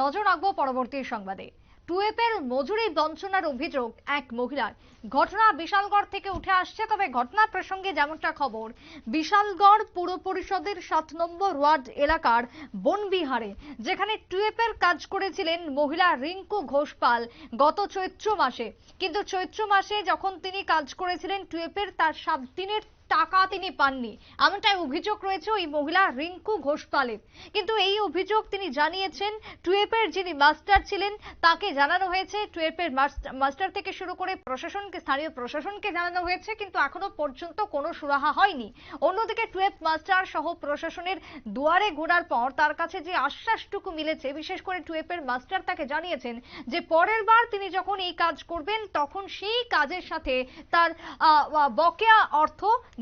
নজর রাখব পরবর্তী সংবাদে। টুয়েপের মজুরি বঞ্চনার অভিযোগ এক মহিলার। ঘটনা বিশালগড় থেকে উঠে আসছে, তবে ঘটনা প্রসঙ্গে যেমনটা খবর, বিশালগড় পুর পরিষদের সাত নম্বর ওয়ার্ড এলাকার বনবিহারে, যেখানে টুয়েপের কাজ করেছিলেন মহিলা রিঙ্কু ঘোষপাল গত চৈত্র মাসে। কিন্তু চৈত্র মাসে যখন তিনি কাজ করেছিলেন টুয়েপের, তার সাত দিনের টাকা তিনি পাননি। এমনটাই অভিযোগ রয়েছে ওই মহিলা রিঙ্কু ঘোষপালের। কিন্তু এই অভিযোগ তিনি জানিয়েছেন, টুয়েপের যিনি মাস্টার ছিলেন, তাকে জানানো হয়েছে। টুয়েপের মাস্টার থেকে শুরু করে প্রশাসনকে, স্থানীয় প্রশাসনকে জানানো হয়েছে, কিন্তু এখনও পর্যন্ত কোনো সুরাহা হয়নি। অন্যদিকে টুয়েপ মাস্টার সহ প্রশাসনের দুয়ারে ঘোরার পর তার কাছে যে আশ্বাসটুকু মিলেছে, বিশেষ করে টুয়েপের মাস্টার তাকে জানিয়েছেন যে পরের বার তিনি যখন এই কাজ করবেন, তখন সেই কাজের সাথে তার বকেয়া অর্থ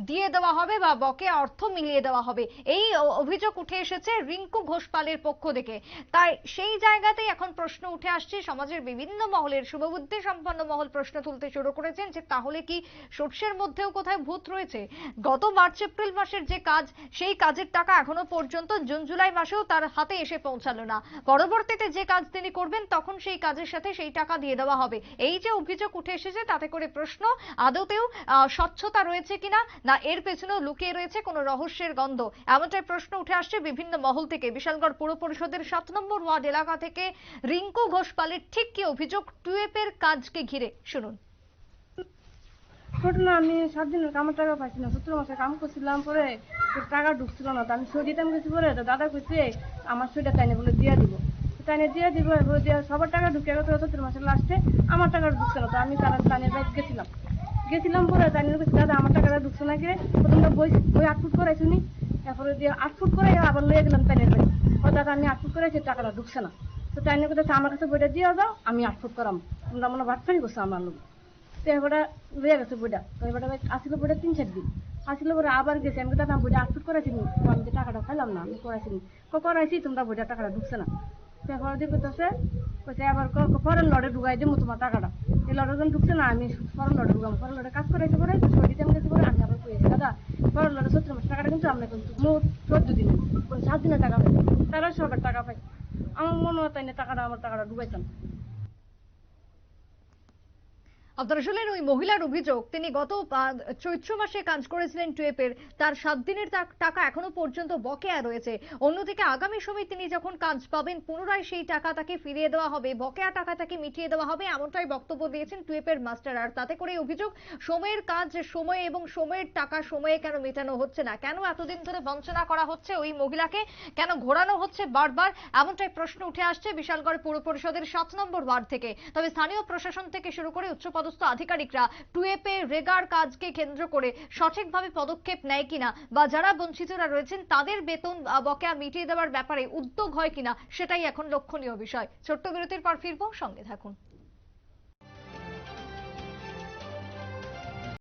দিয়ে দেওয়া হবে বা বকে অর্থ মিলিয়ে দেওয়া হবে। এই অভিযোগ উঠে এসেছে রিঙ্কু ঘোষপালের পক্ষ থেকে। তাই সেই জায়গাতেই এখন প্রশ্ন উঠে আসছে, সমাজের বিভিন্ন মহলের শুভবুদ্ধি সম্পন্ন মহল প্রশ্ন তুলতে শুরু করেছেন যে তাহলে কি সর্ষের মধ্যেও কোথায় ভূত রয়েছে? গত মার্চ, এপ্রিল মাসের যে কাজ, সেই কাজের টাকা এখনও পর্যন্ত জুন, জুলাই মাসেও তার হাতে এসে পৌঁছালো না। পরবর্তীতে যে কাজ তিনি করবেন, তখন সেই কাজের সাথে সেই টাকা দিয়ে দেওয়া হবে। এই যে অভিযোগ উঠে এসেছে, তাতে করে প্রশ্ন, আদতেও স্বচ্ছতা রয়েছে কিনা না, এর পেছনেও লুকিয়ে রয়েছে কোনো রহস্যের গন্ধ। এমনটাই প্রশ্ন উঠে আসছে বিভিন্ন মহল থেকে। বিশালগড় পুর পরিষদের সাত নম্বর ওয়ার্ড এলাকা থেকে রিঙ্কু ঘোষপালের ঠিক কি অভিযোগ? টুয়েপের কাজকে ঘিরে। শুনুন। ঘটনা, আমি সাত দিনের কামের টাকা পাইছি না সত্তর মাসে কাম করছিলাম পরে টাকা ঢুকছিল না, তো আমি সই দিতাম গেছি পরে, তো দাদা কইছে, আমার সইটা তাইনে বলে দিয়ে দিব। তাইনে দিয়ে দিব এবার দিয়ে সবার টাকা ঢুকে গেছে সত্তর মাসের লাস্টে আমার টাকা ঢুকছিল তো আমি তারা বাইক গেছিলাম। গেছিলাম পরে তাইনের কাছে দাদা, আমার টাকাটা ঢুকছে না কিরে প্রথমে বই বই আট ফুট করাইছি নি তারপরে দিয়ে আট ফুট করে আবার লয়ে গেলাম তাইনের বাড়ি ও দাদা, আমি আট ফুট করেছি টাকাটা ঢুকছে না। তো তাইনের কথা আমার কাছে বইটা দিয়ে দাও, আমি আট ফুট করাম তোমরা মনে ভাটফারি করছ আমার লোক। তো এবারে লয়ে গেছে বইটা। তো এবারে আসিল বইটা তিন চার দিন। আসিল পরে আবার গেছে। আমি দাদা বইটা আটফুট করাইছি নি আমি যে টাকাটা খাইলাম না, আমি করাইছি নি। করাইছি, তোমরা বইটা, টাকাটা ঢুকছে না। তো এবার দিয়ে কইছে, আবার ফরেন লড়ে ঢুকাই দিমু তোমার টাকাটা। এই লড়ে যখন ঢুকছে, না, আমি ফরেন লড়ে ঢুকাম ফরেন লড়ে কাজ করাইছে পরে সরিতে আমি গেছে পরে আমি আবার কইছি দাদা ফরেন লড়ে সত্তর মাস টাকাটা কিন্তু আমরা কিন্তু মোট চোদ্দ দিনে সাত দিনে টাকা পাই। তারা সবার টাকা পাই আমার মনে হয় তাই না, টাকাটা, আমার টাকাটা ডুবাইতাম আপনারা ওই মহিলার অভিযোগ, তিনি গত চৈত্র মাসে কাজ করেছিলেন টুয়েপের, তার সাত দিনের টাকা এখনও পর্যন্ত বকেয়া রয়েছে। অন্যদিকে আগামী সময় তিনি যখন কাজ পাবেন, পুনরায় সেই টাকা তাকে ফিরিয়ে দেওয়া হবে, বকেয়া টাকা তাকে মিটিয়ে দেওয়া হবে, এমনটাই বক্তব্য দিয়েছেন টুয়েপের মাস্টার। আর তাতে করে অভিযোগ, সময়ের কাজ, সময়ে এবং সময়ের টাকা, সময়ে কেন মেটানো হচ্ছে না? কেন এতদিন ধরে বঞ্চনা করা হচ্ছে ওই মহিলাকে? কেন ঘোরানো হচ্ছে বারবার? এমনটাই প্রশ্ন উঠে আসছে বিশালগড় পৌর পরিষদের সাত নম্বর ওয়ার্ড থেকে। তবে স্থানীয় প্রশাসন থেকে শুরু করে উচ্চপদস্থ আধিকারিকরা টুয়েপে রেগার কাজকে কেন্দ্র করে সঠিকভাবে পদক্ষেপ নেয় কিনা বা যারা বঞ্চিতরা রয়েছেন, তাদের বেতন বকেয়া মিটিয়ে দেওয়ার ব্যাপারে উদ্যোগ হয় কিনা, সেটাই এখন লক্ষণীয় বিষয়। ছোট্ট বিরতির পর ফিরবো, সঙ্গে থাকুন।